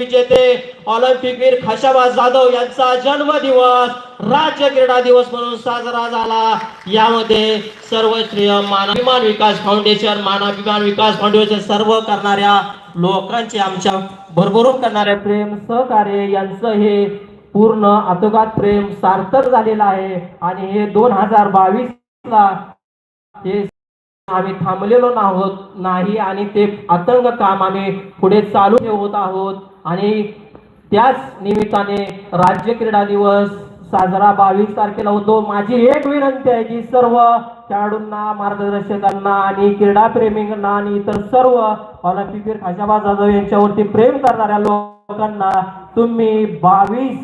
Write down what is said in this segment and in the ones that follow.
विजेते ऑलिम्पिकवीर खशाबाज जाधव यांचा जन्मदिवस. राज्य क्रीडा दिवस म्हणून साजरा झाला. यामध्ये सर्व श्रेय मानाभिमान विकास फाउंडेशन मानाभिमान विकास फाउंडेशन सर्व करणाऱ्या लोकांचे आमच्या भरभरून करणाऱ्या प्रेम सहकार्य यांचं हे पूर्ण अतोगात प्रेम सार्थक झालेलं आहे. आणि हे दोन हजार बावीस ला हे आम्ही थांबलेलो आहोत नाही आणि ते अतंग काम आम्ही पुढे चालू ठेवत आहोत. आणि त्याच निमित्ताने राज्य क्रीडा दिवस साजरा बावीस तारखेला होतो. माझी एक विनंती आहे की सर्व खेळाडूंना मार्गदर्शकांना आणि क्रीडा प्रेमींना आणि इतर सर्व ऑलिम्पिक खाशाबा जाधव यांच्यावरती प्रेम करणाऱ्या लोकांना तुम्ही बावीस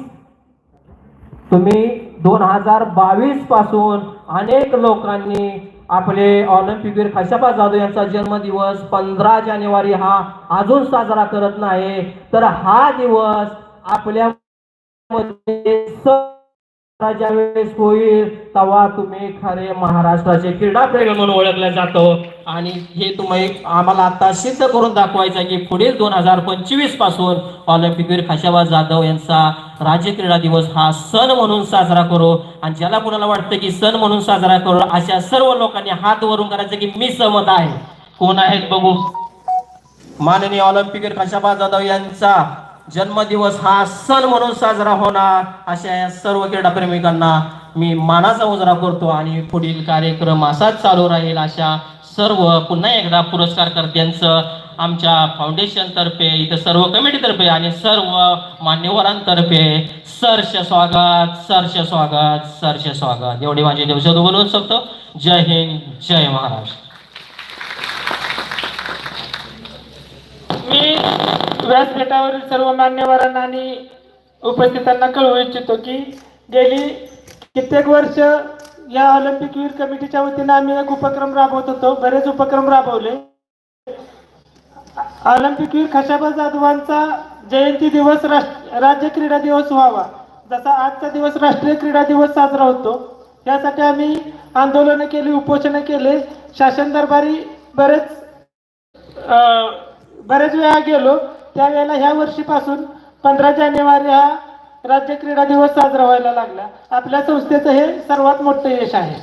तुम्ही दोन हजार बावीसपासून अनेक लोकांनी आपले ऑलिम्पिकवीर खशाबा जाधव यांचा जन्मदिवस पंधरा जानेवारी हा अजून साजरा करत नाही. तर हा दिवस आपल्या ज्या वेळेस होईल तेव्हा तुम्ही खरे महाराष्ट्राचे क्रीडाप्रेमी म्हणून ओळखलं जातो. आणि हे तुम्ही आम्हाला आता सिद्ध करून दाखवायचं की पुढील दोन हजार पंचवीसपासून ऑलिम्पिकवीर खाशाबा जाधव यांचा राज्य क्रीडा दिवस हा सण म्हणून साजरा करू. आणि ज्याला कोणाला वाटतं की सण म्हणून साजरा करू अशा सर्व लोकांनी हात वरून करायचं की मी सहमत आहे. कोण आहेत बघू? माननीय ऑलिम्पिकवीर खाशाबा जाधव यांचा जन्मदिवस हा सण म्हणून साजरा होणार. अशा या सर्व क्रीडाप्रेमिकांना मी मानाचा उजरा करतो आणि पुढील कार्यक्रम असाच चालू राहील अशा सर्व पुन्हा एकदा पुरस्कार करत्यांचं आमच्या फाउंडेशन तर्फे इथं सर्व कमिटीतर्फे आणि सर्व मान्यवरांतर्फे सरश स्वागत सरश स्वागत सरश स्वागत. एवढी माझी दिवसात बोलवून शकतो जय हिंद जय महाराष्ट्र मी व्यासपीठावरील सर्व मान्यवरांना आणि उपस्थितांना कळवू इच्छितो की गेली कित्येक वर्ष या ऑलिम्पिक वीर कमिटीच्या वतीनं आम्ही एक उपक्रम राबवत होतो. बरेच उपक्रम राबवले. ऑलिम्पिक वीर खशाबा जाधवांचा जयंती दिवस राष्ट्र राज्य क्रीडा दिवस व्हावा. जसा आजचा दिवस राष्ट्रीय क्रीडा दिवस साजरा होतो यासाठी आम्ही आंदोलनं केली उपोषणं केले. शासन दरबारी बरेच बरेच वेळा गेलो. त्यावेळेला ह्या वर्षीपासून पंधरा जानेवारी हा राज्य क्रीडा दिवस साजरा व्हायला लागला. आपल्या संस्थेचं हे सर्वात मोठं यश आहे.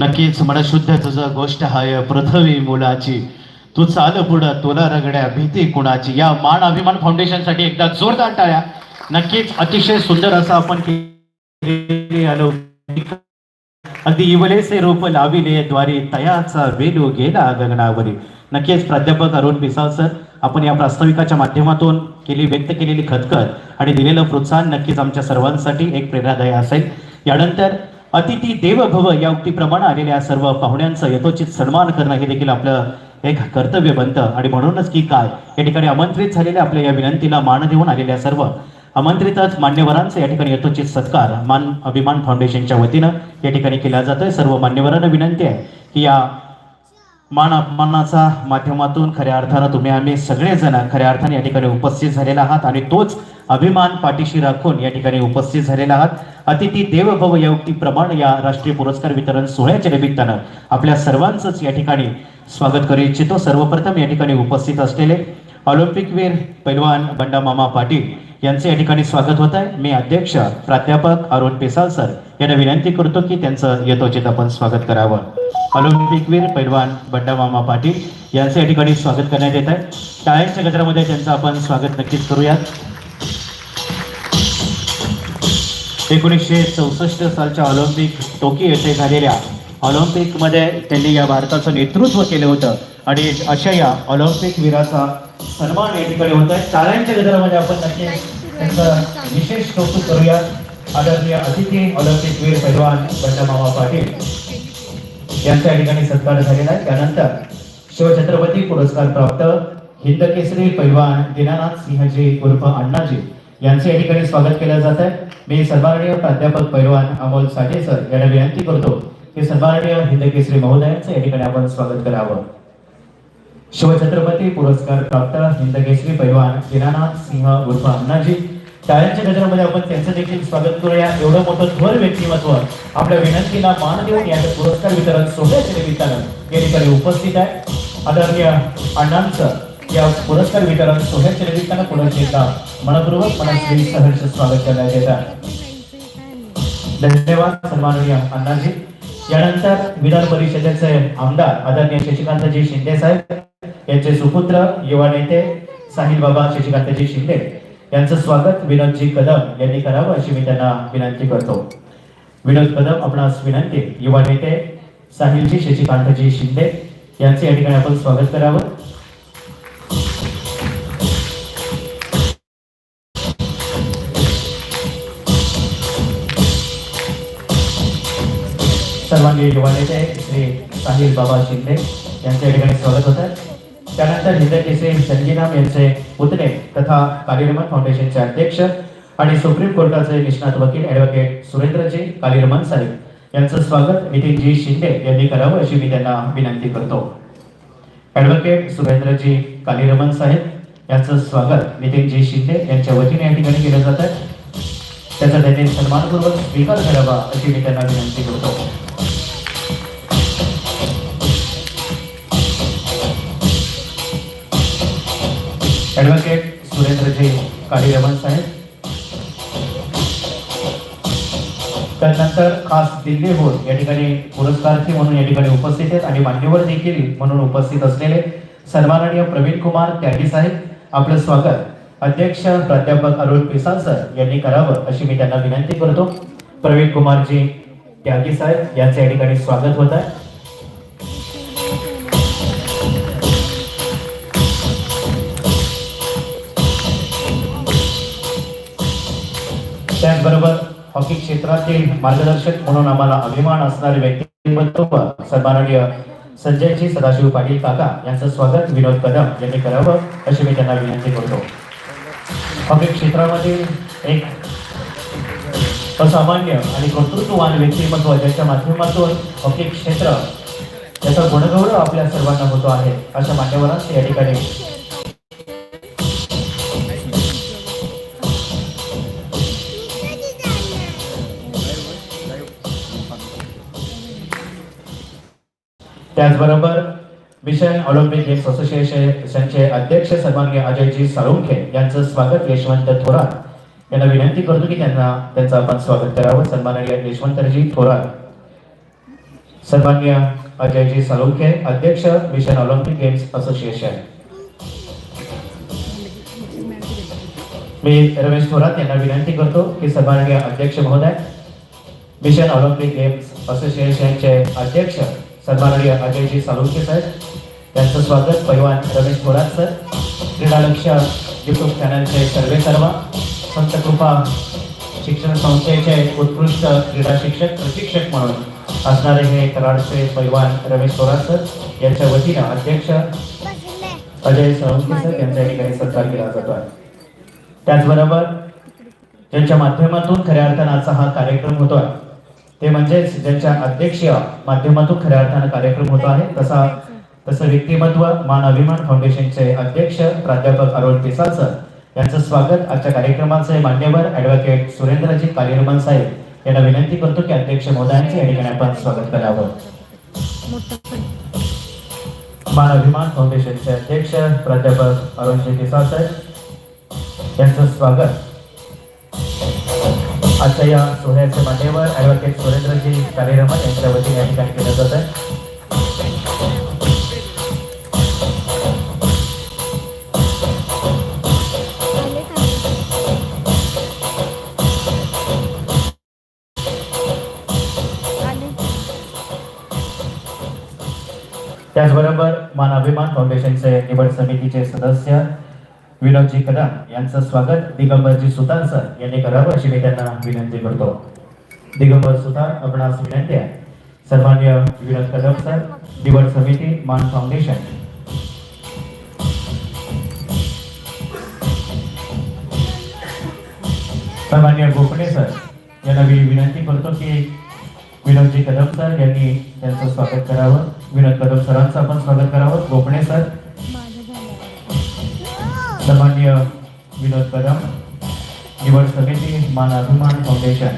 नक्कीच मला शुद्ध तुझं गोष्ट हाय पृथ्वी मुलाची. तू चाल पुढं तुला रगड्या भीती कुणाची? या मान अभिमान फाउंडेशनसाठी एकदा जोरदार टाळ्या. नक्कीच अतिशय सुंदर असं आपण अगदी इवलेसे रूप लाविले द्वारे तयाचा वेलू गेला गगनावरी. नक्कीच प्राध्यापक अरुण पिसाळ सर आपण या प्रास्ताविकाच्या माध्यमातून केली व्यक्त केलेली खतखत आणि दिलेलं प्रोत्साहन नक्कीच आमच्या सर्वांसाठी एक प्रेरणादायी असेल. यानंतर अतिथी देव भव या उक्तीप्रमाणे आलेल्या सर्व पाहुण्यांचं यथोचित सन्मान करणं हे देखील आपलं एक कर्तव्य बनतं. आणि म्हणूनच की काय या ठिकाणी आमंत्रित झालेल्या आपल्या या विनंतीला मान देऊन आलेल्या सर्व आमंत्रितच मान्यवरांचा या ठिकाणी यथोचित सत्कार मान अभिमान फाउंडेशनच्या वतीनं या ठिकाणी केला आहे सर्व मान्यवरांना विनंती आहे की या मान अपमानाचा माध्यमातून खऱ्या अर्थानं तुम्ही आम्ही सगळेजण खऱ्या अर्थाने या ठिकाणी उपस्थित झालेला आहात आणि तोच अभिमान पाठीशी राखून या ठिकाणी उपस्थित झालेला आहात. अतिथी देवभव या उक्तीप्रमाणे या राष्ट्रीय पुरस्कार वितरण सोहळ्याच्या निमित्तानं आपल्या सर्वांचंच या ठिकाणी स्वागत करू इच्छितो. सर्वप्रथम या ठिकाणी उपस्थित असलेले ऑलिम्पिकवीर पैलवान बंडा मामा पाटील यांचे या ठिकाणी स्वागत होत आहे. मी अध्यक्ष प्राध्यापक अरुण पेसाल सर यांना विनंती करतो की त्यांचं यथोचित आपण स्वागत करावं. ऑलिम्पिकवीर पैलवान बंडामामा पाटील यांचं या ठिकाणी स्वागत करण्यात येत आहे. टाळ्यांच्या गजरामध्ये त्यांचं आपण स्वागत नक्कीच करूयात. एकोणीसशे चौसष्ट सालच्या ऑलिम्पिक टोकियो येथे झालेल्या ऑलिम्पिकमध्ये त्यांनी या भारताचं नेतृत्व केलं होतं आणि अशा या ऑलिम्पिक वीराचा सन्मान या ठिकाणी होत आहे. टाळ्यांच्या गजरामध्ये आपण नक्की त्यांचं विशेष कौतुक करूया आदरणीय अतिथी ऑलिम्पिक वीर पैलवान बंडामामा पाटील. यांच्या ठिकाणी सत्कार झालेला आहे. त्यानंतर शिवछत्रपती पुरस्कार प्राप्त हिंद केसरी पैलवान दीनानाथ सिंहजी उर्फ अण्णाजी यांचे या ठिकाणी स्वागत केलं जात आहे. मी सन्माननीय प्राध्यापक पैलवान अमोल साठे सर यांना विनंती करतो की सन्माननीय हिंद केसरी महोदयांचं या ठिकाणी आपण स्वागत करावं. शिवछत्रपती पुरस्कार प्राप्त हिंद केसरी पैलवान दीनानाथ सिंह उर्फ अण्णाजी. टाळ्यांच्या गजरामध्ये आपण त्यांचं देखील स्वागत करूया. एवढं मोठं थोर व्यक्तिमत्व आपल्या विनंतीला मान देऊन या पुरस्कार वितरण सोहळ्याच्या निमित्तानं गेलीकडे ठिकाणी उपस्थित आहे. आदरणीय अण्णांचं या पुरस्कार वितरण सोहळ्याच्या निमित्तानं पुन्हा एकदा मनपूर्वक मनस्वी सहर्ष स्वागत करण्यात येत आहे. धन्यवाद सन्माननीय अण्णाजी. यानंतर विधान परिषदेचे आमदार आदरणीय शशिकांतजी शिंदे साहेब यांचे सुपुत्र युवा नेते साहिल बाबा शशिकांतजी शिंदे यांचं स्वागत विनोदजी कदम यांनी करावं अशी मी त्यांना विनंती करतो. विनोद कदम आपणास विनंती युवा नेते साहिलजी शशिकांतजी शिंदे यांचे या ठिकाणी आपण स्वागत करावं. सर्वांनी युवा नेते श्री साहिल बाबा शिंदे यांच्या ठिकाणी स्वागत होत. आहे त्यानंतर हिंद केसरी संजीनाम यांचे पुतणे तथा कालीरमन फाउंडेशनचे अध्यक्ष आणि सुप्रीम कोर्टाचे निष्णात वकील ऍडव्होकेट सुरेंद्रजी कालीरमन साहेब यांचं स्वागत नितीनजी शिंदे यांनी करावं अशी मी त्यांना विनंती करतो. ऍडव्होकेट सुरेंद्रजी कालीरमन साहेब यांचं स्वागत नितीनजी शिंदे यांच्या वतीने या ठिकाणी केलं जात. आहे त्याचा त्यांनी सन्मानपूर्वक स्वीकार करावा अशी मी त्यांना विनंती करतो. ॲडव्होकेट सुरेंद्रजी कालीरमन साहेब. त्यानंतर खास दिल्लीहून या ठिकाणी पुरस्कारार्थी म्हणून या ठिकाणी उपस्थित आहेत आणि मान्यवर देखील म्हणून उपस्थित असलेले सन्माननीय प्रवीण कुमार त्यागी साहेब. आपलं स्वागत. अध्यक्ष प्राध्यापक अरुण पिसाळ सर यांनी करावं अशी मी त्यांना विनंती करतो. प्रवीण कुमारजी त्यागी साहेब यांचं या ठिकाणी स्वागत होत आहे. त्याचबरोबर हॉकी क्षेत्रातील मार्गदर्शक म्हणून आम्हाला अभिमान असणारे व्यक्तिमत्व सन्माननीय संजयजी सदाशिव पाटील काका यांचं स्वागत विनोद कदम यांनी करावं अशी मी त्यांना विनंती करतो. हॉकी क्षेत्रामध्ये एक असामान्य आणि कर्तृत्ववान व्यक्तिमत्व ज्याच्या माध्यमातून हॉकी क्षेत्र याचा गुणगौरव आपल्या सर्वांना होतो आहे अशा मान्यवरांचे या ठिकाणी त्याचबरोबर मिशन ऑलिम्पिक गेम्स असोसिएशनचे अध्यक्ष सन्माननीय अजयजी साळुंखे यांचं स्वागत यशवंत थोरात यांना विनंती करतो की त्यांना त्यांचं आपण स्वागत करावं. सन्माननीय यशवंतजी थोरात सन्माननीय अजयजी साळुंखे अध्यक्ष मिशन ऑलिम्पिक गेम्स असोसिएशन. मी रमेश थोरात यांना विनंती करतो की सन्माननीय अध्यक्ष महोदय मिशन ऑलिम्पिक गेम्स असोसिएशनचे अध्यक्ष सन्माननीय अजयजी सालुंके साहेब त्यांचं स्वागत. पैलवान रमेश थोरात सर क्रीडालक्ष युट्यूब चॅनलचे सर्वे सर्वा संत कृपा शिक्षण संस्थेचे उत्कृष्ट क्रीडा शिक्षक प्रशिक्षक म्हणून असणारे हे कराडचे पैलवान रमेश थोरात सर यांच्या वतीनं अध्यक्ष अजय साळुंके सर यांच्या ठिकाणी सत्कार केला जातो आहे. त्याचबरोबर ज्यांच्या माध्यमातून खऱ्या अर्थानं आजचा हा कार्यक्रम होतो आहे ते म्हणजेच ज्यांच्या अध्यक्षीय माध्यमातून खऱ्या अर्थानं कार्यक्रम होतो आहे तसा तसं व्यक्तिमत्व मान अभिमान फाउंडेशनचे अध्यक्ष प्राध्यापक अरुण पिसाळ सर यांचं स्वागत आजच्या कार्यक्रमाचे मान्यवर ऍडव्होकेट सुरेंद्रजी कालिरमन साहेब यांना विनंती करतो की अध्यक्ष महोदयांचे या ठिकाणी आपण स्वागत करावं. मान अभिमान फाउंडेशनचे अध्यक्ष प्राध्यापक अरुणजी पिसाळ साहेब यांचं स्वागत. आजच्या या सोहळ्याचे मान्यवर ॲडव्होकेट सुरेंद्रजी कालेरमन यांच्या वतीने या ठिकाणी केलं जात आहे. त्याचबरोबर मान अभिमान फाउंडेशनचे निवड समितीचे सदस्य विनोदजी कदम यांचं स्वागत. दिगंबरजी सुतार सर यांनी करावं अशी मी त्यांना विनंती करतो. दिगंबर सुतार आपणास विनंती आहे सन्मान्य विनोद कदम सर निवड समिती मान फाउंडेशन. सन्मान्य गोखणे सर यांना मी विनंती करतो की विनोदजी कदम सर यांनी त्यांचं स्वागत करावं. विनोद कदम सरांचं आपण स्वागत करावं. गोपणे सर सन्मान्य विनोद कदम निवड समिती मान अभिमान फाउंडेशन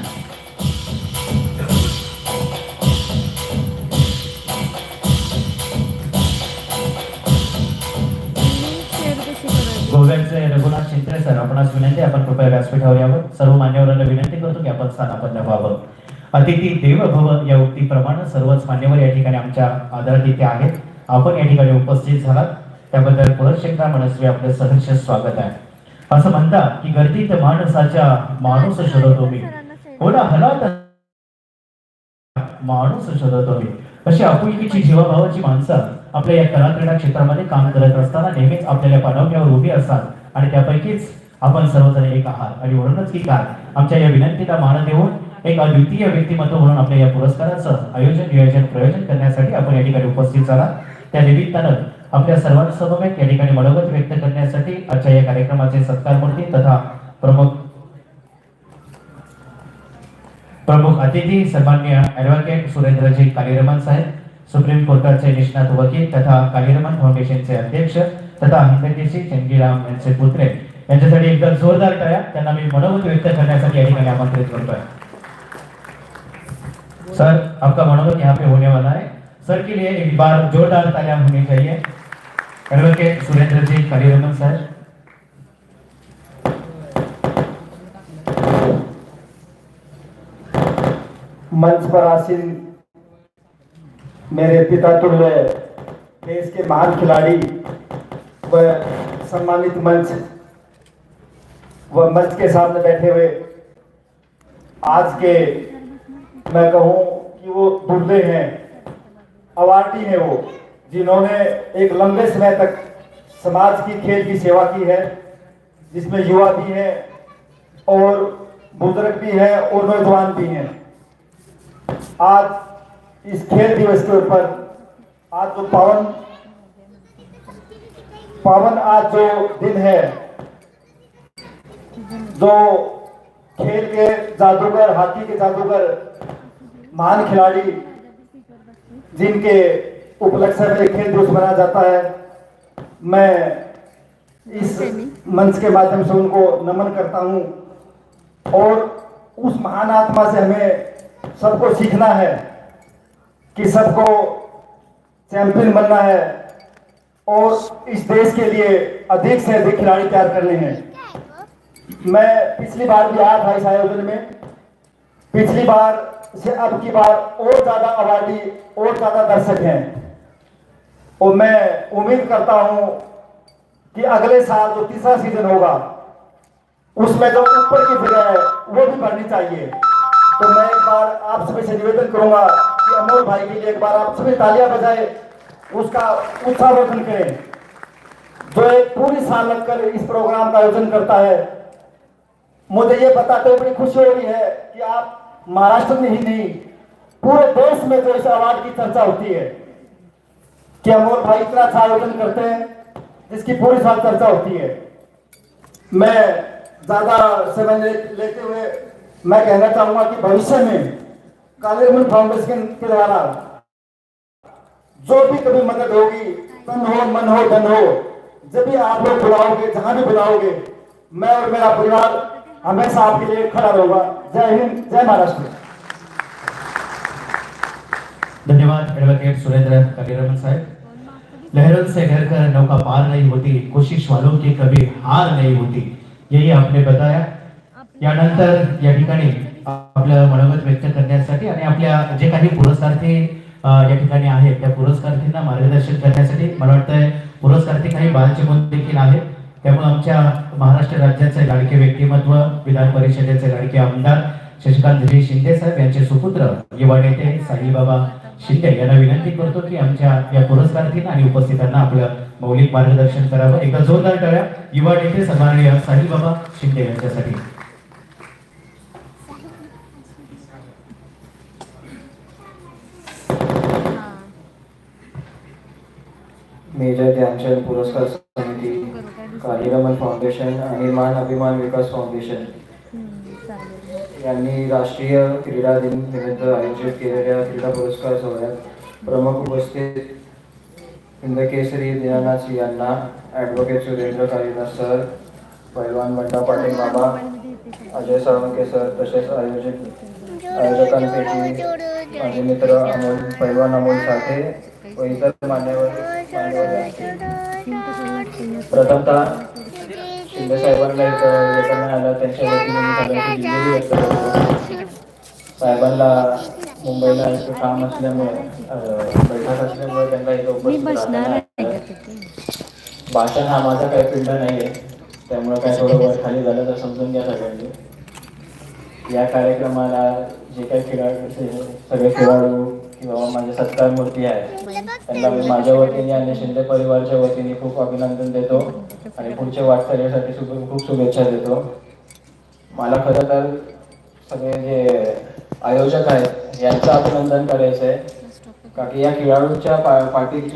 गोव्याचे रघुनाथ चिंत्रे सर आपणास विनंती आपण कृपया व्यासपीठावर यावं. सर्व मान्यवरांना विनंती करतो की आपण स्थानापन्न व्हावं. अतिथी देव भव या उक्तीप्रमाणे सर्वच मान्यवर या ठिकाणी आमच्या आदरातिथ्य आहेत. आपण या ठिकाणी उपस्थित झालात. त्याबद्दल पुनश्च एकदा मनस्वी आपलं सहर्ष स्वागत आहे. असं म्हणतात की गर्दीत माणसाच्या माणूस शोधतो मी. कोणा हलात. माणूस शोधतो मी. अशी आपुलकीची जीवाभावाची माणसं आपल्या या कलाक्रीडा क्षेत्रामध्ये काम करत असताना नेहमीच आपल्याला पाठवण्यावर उभी असतात आणि त्यापैकीच आपण सर्वजण एक आहात. आणि म्हणूनच की काय आमच्या या विनंतीला मान देऊन एक अद्वितीय व्यक्तिमत्व म्हणून आपल्या या पुरस्काराचं आयोजन नियोजन प्रयोजन करण्यासाठी आपण या ठिकाणी उपस्थित झाला त्या निमित्तानं आपल्या सर्वांसमवेत या ठिकाणी मनोगत व्यक्त करण्यासाठी आजच्या या कार्यक्रमाचे सत्कारमूर्ती तथा प्रमुख प्रमुख अतिथी सन्मान्य ऍडव्होकेट सुरेंद्रजी कालिरमन साहेब सुप्रीम कोर्टाचे निष्णात वकील तथा कालिरमन फाउंडेशनचे अध्यक्ष तथा हिंदकेशी चंगीराम यांचे पुत्रे यांच्यासाठी एकदम जोरदार टाळ्या त्यांना मी मनोगत व्यक्त करण्यासाठी या ठिकाणी आमंत्रित करतोय. सर आपका मनोगत यहाँ पे होने वाला है. सर के लिए एक बार जोरदार तालियां होनी चाहिए. एडवोकेट सुरेंद्र जी कालीरमन साहब मंच पर आसीन मेरे पिता तुल्य देश के महान खिलाड़ी व सम्मानित मंच व मंच के सामने बैठे हुए, आज के मैं कहूँ कि वो दुर्ले हैं अवार्डी हैं वो। जिन्होंने एक लंबे समय तक समाज की खेल की सेवा की है, जिसमें युवा भी हैं और बुज़ुर्ग भी हैं और नौजवान भी हैं। आज इस खेल दिवस के ऊपर आज जो पावन पावन आज जो दिन है, जो खेल के जादूगर, हाथी के जादूगर, महान खिलाड़ी, जिनके उपलक्ष्य में खेल दिवस मनाया जाता है। मैं इस मंच के माध्यम से उनको नमन करता हूँ। और उस महान आत्मा से हमें सबको सीखना है कि सबको चैंपियन बनना है और इस देश के लिए अधिक से अधिक खिलाड़ी तैयार करने हैं। मैं पिछली बार भी आया था इस आयोजन में। पिछली बार से अब की बार और ज़्यादा अवार्डी और ज़्यादा दर्शक हैं। और मैं उम्मीद करता हूँ कि अगले साल जो तीसरा सीज़न होगा, उसमें जो ऊपर की फिगर है, वो भी बढ़नी चाहिए। तो मैं एक बार आप सभी से निवेदन करूँगा कि अमोल भाई के लिए एक बार आप सभी तालियाँ बजाए, उसका उत्साहवर्धन करें। जो एक पूरी साल लगकर इस प्रोग्राम का आयोजन करता है, मुझे ये बताते हुए बड़ी खुशी हो रही है कि आप महाराष्ट्र में ही नहीं, पूरे देश में जो इस अवार्ड की चर्चा होती है कि अमोल भाई इतना अच्छा आयोजन करते हैं, जिसकी पूरी साल चर्चा होती है। मैं ज़्यादा समय ले- लेते हुए मैं कहना चाहूँगा कि भविष्य में कालेरमन फाउंडेशन के द्वारा जो भी कभी मदद होगी, तन हो, मन हो, धन हो, जब भी आप लोग बुलाओगे, जहाँ भी बुलाओगे, मैं और मेरा परिवार हमेशा आपके लिए खड़ा रहूँगा। जय हिंद, जय महाराष्ट्र। धन्यवाद, एडवोकेट सुरेंद्र कालीरमन साहब। लहरों से घर कर नौका पार नहीं होती कोशिश वालों की कभी हार नहीं होती। यही आपने बताया। यानंतर या ठिकाणी आपलं मनोगत व्यक्त करण्यासाठी आणि आपल्या जे काही पुरस्कार्थी या ठिकाणी आहेत त्या पुरस्कार्थींना मार्गदर्शन करण्यासाठी मला वाटतंय पुरस्कार्थी काही बालचिमुल देखील आहेत. त्यामुळे आमच्या महाराष्ट्र राज्याचे लाडके व्यक्तिमत्व विधान परिषदेचे लाडके आमदार शशिकांतजी शिंदे साहेब यांचे सुपुत्र युवा नेते साईबाबा शिंदे यांना विनंती करतो की आमच्या या पुरस्कार्थींना आणि उपस्थितांना आपलं मौलिक मार्गदर्शन करावं. एकदा जोरदार टाळ्या. युवा नेते सन्माननीय साईबाबा शिंदे यांच्यासाठी. मेजर ध्यानचंद पुरस्कार समिती कालीरमन फाउंडेशन आणि मान अभिमान विकास फाउंडेशन. यांनी राष्ट्रीय क्रीडा दिन निमित्त आयोजित केलेल्या क्रीडा पुरस्कार सोहळ्यात प्रमुख उपस्थित हिंदकेसरी दयानाथ यांना ॲडव्होकेट सुरेंद्र कालिदास सर पैलवान बंडा पाटील बाबा अजय साळुंके सर तसेच आयोजित आयोजकांपैकी माझे मित्र अमोल पैलवान अमोल साठे व इतर मान्यवर प्रथमतः शिंदे साहेबांना इथं करण्यात आलं त्यांच्या वतीने मी सगळ्यांची दिलगिरी व्यक्त करतो साहेबांना मुंबईला इथं काम असल्यामुळे बैठक असल्यामुळे त्यांना इथं उपस्थित. भाषण हा माझा काही पिंड नाही आहे त्यामुळे काय थोडं वर खाली झालं तर समजून घ्या सगळ्यांनी. या कार्यक्रमाला जे काही खेळाडू सगळे खेळाडू किंवा माझे सत्कार मूर्ती आहे. त्यांना मी माझ्या वतीने आणि शिंदे परिवारच्या वतीने खूप अभिनंदन देतो आणि पुढच्या वाटचालीसाठी सुद्धा खूप शुभेच्छा देतो. मला खरं तर सगळे जे आयोजक आहेत यांचं अभिनंदन करायचं आहे का की या खेळाडूंच्या पा पाठीची